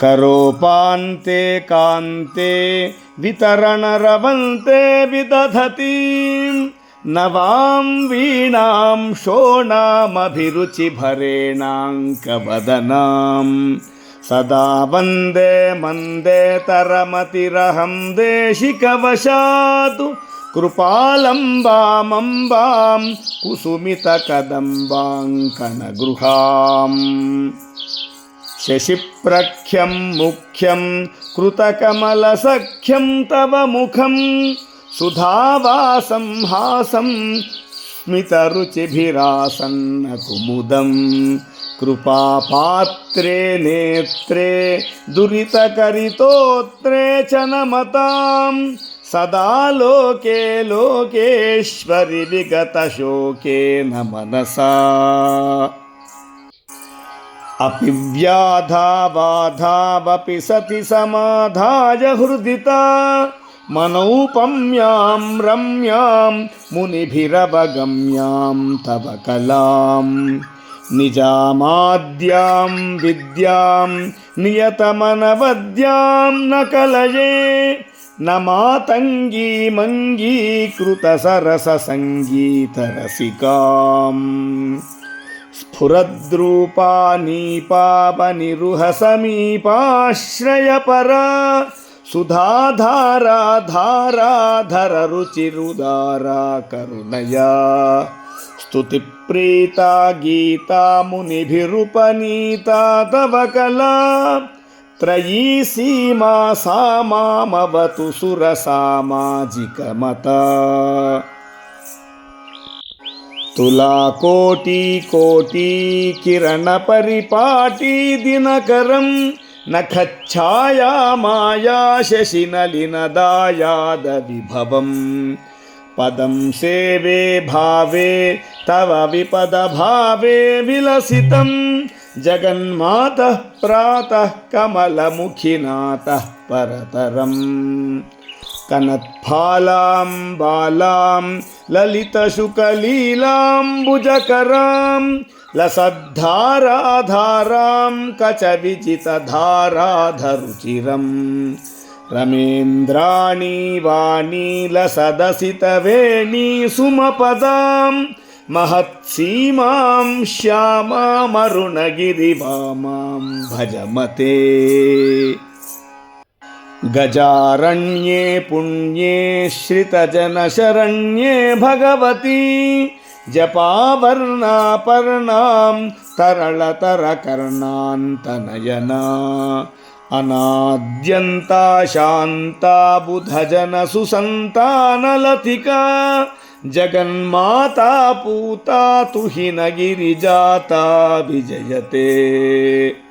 करोपान्ते कान्ते वितरणरवन्ते विदधति। नवां वीणां शोणामभिरुचिभरेणाङ्कवदनां सदा वन्दे मन्दे तरमतिरहं देशिकवशातु कृपालम्बामम्बां कुसुमितकदम्बाङ्कनगृहाम् शशिप्रख्यं मुख्यं कृतकमलसख्यं तव मुखं सुधावासं हासं स्मितरुचिभिरासन्नकुमुदं कृपापात्रे नेत्रे दुरितकरितोत्रे च नमतां सदा लोके लोकेश्वरि विगतशोकेन मनसा अपि व्याधाबाधावपि सति समाधाय हृदिता। मनौपम्यां रम्यां मुनिभिरवगम्यां तव कलां निजामाद्यां विद्यां नियतमनवद्यां न कलये। न मातङ्गीमङ्गीकृतसरससङ्गीतरसिकाम् स्फुरद्रूपा नीपावनिरुहसमीपाश्रयपरा सुधाधारा धाराधर रुचिरुदारा करुणया स्तुतिप्रीता गीता मुनिभिरुपनीता तव कला त्रयी सीमा सा मामवतु सुरसामाजिकमता। तुलाकोटि कोटि किरणपरिपाटी दिनकरं नखच्छाया माया शशिनलिनदायादविभवम् पदं सेवे भावे, तव विपदभावे विलसितं जगन्मातः प्रातः कमलमुखिनाथः परतरम्। कनत्फालां, बालां ललितशुकलीलाम्बुजकरां लसद्धाराधारां कचविजितधाराधरुचिरम् रमेन्द्राणि वाणी लसदसितवेणी सुमपदां महत्सीमां श्यामामरुणगिरिवामां भजमते गजारण्ये पुण्ये श्रितजनशरण्ये भगवती। जपावर्णापर्णां तरलतरकर्णान्तनयना। अनाद्यन्ता शान्ता बुधजनसुसन्तानलतिका जगन्माता पूता तुहिनगिरिजाता विजयते।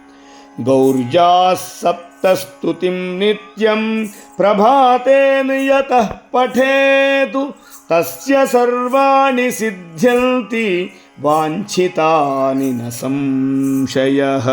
गौर्याः सप्तस्तुतिं नित्यं प्रभाते नियतः पठेतु। तस्य सर्वाणि सिद्ध्यन्ति वाञ्छितानि न संशयः